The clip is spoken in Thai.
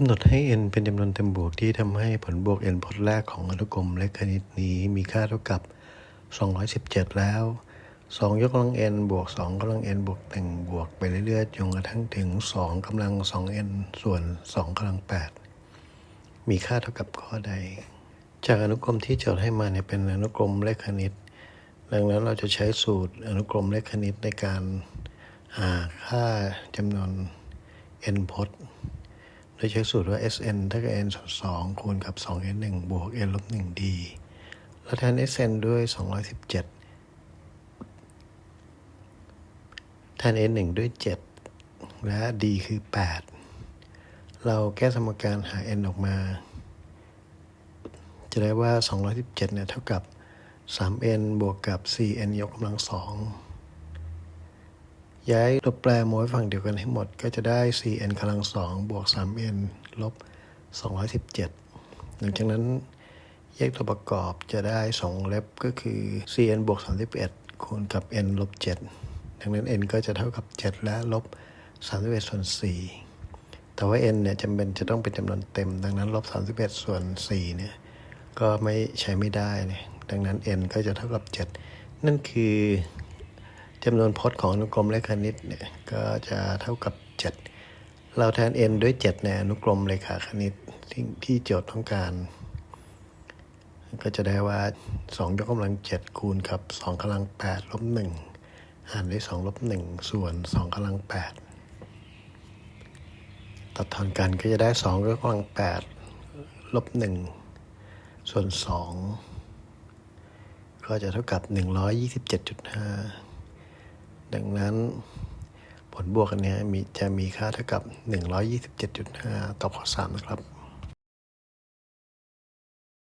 ำหนดให้ n เป็นจำนวนเต็มบวกที่ทำให้ผลบวก n พจน์แรกของอนุกรมเลขคณิตนี้มีค่าเท่ากับ 217 แล้ว 2 ยกกำลัง n บวก 2กำลัง n บวก 1 บวกไปเรื่อยๆจนกระทั่งถึง 2กำลัง 2n ส่วน 2กำลัง 8 มีค่าเท่ากับข้อใด จากอนุกรมที่โจทย์ให้มาเนี่ยเป็นอนุกรมเลขคณิต ดังนั้นเราจะใช้สูตรอนุกรมเลขคณิตในการหาค่าจำนวน n พจน์ โดยใช้สูตรว่า Sn เท่ากับ n ส่วน2คูณกับ 2n 1บวก n ลบ 1 d แล้วแทน Sn ด้วย 217 แทน n 1ด้วย 7 และ d คือ 8 เราแก้สมการหา n ออกมา จะได้ว่า 217เนี่ยเท่ากับ 3n บวกกับ 4n ยกกำลัง2 ย้ายตัวแปรโมไว้ฝั่งเดียวกันให้หมด ก็จะได้ 4n กำลัง2บวก 3n ลบ 217 หลังจากนั้นแยกตัวประกอบจะได้ 2 เล็บก็คือ 4n บวก 31 คูณกับ n ลบ 7 ดังนั้น n ก็จะเท่ากับ 7 และลบ 31 ส่วน 4 แต่ว่า n เนี่ยจำเป็นจะต้องเป็นจำนวนเต็ม ดังนั้นลบ 31 ส่วน 4 เนี่ย ก็ไม่ใช้ไม่ได้เนี่ยดังนั้น n ก็จะเท่ากับ 7 นั่นคือ จำนวนพจน์ของอนุกรมเลขคณิตเนี่ยก็จะเท่ากับ 7 เราแทน n ด้วย 7 ในอนุกรมเลขาคณิตที่ที่โจทย์ต้องการ ก็จะได้ว่า 2 ยกกำลัง 7 คูณกับ 2กำลัง8ลบ1หารด้วย2ลบ1ส่วน 2กำลัง 8 ตัดทอนกันก็จะได้ 2 ยกกำลัง 8 ลบ 1 ส่วน 2 ก็จะเท่ากับ 127.5 ดังนั้นผลบวกอันนี้มีจะมีค่าเท่ากับ 127.5ตอบข้อ3นะครับ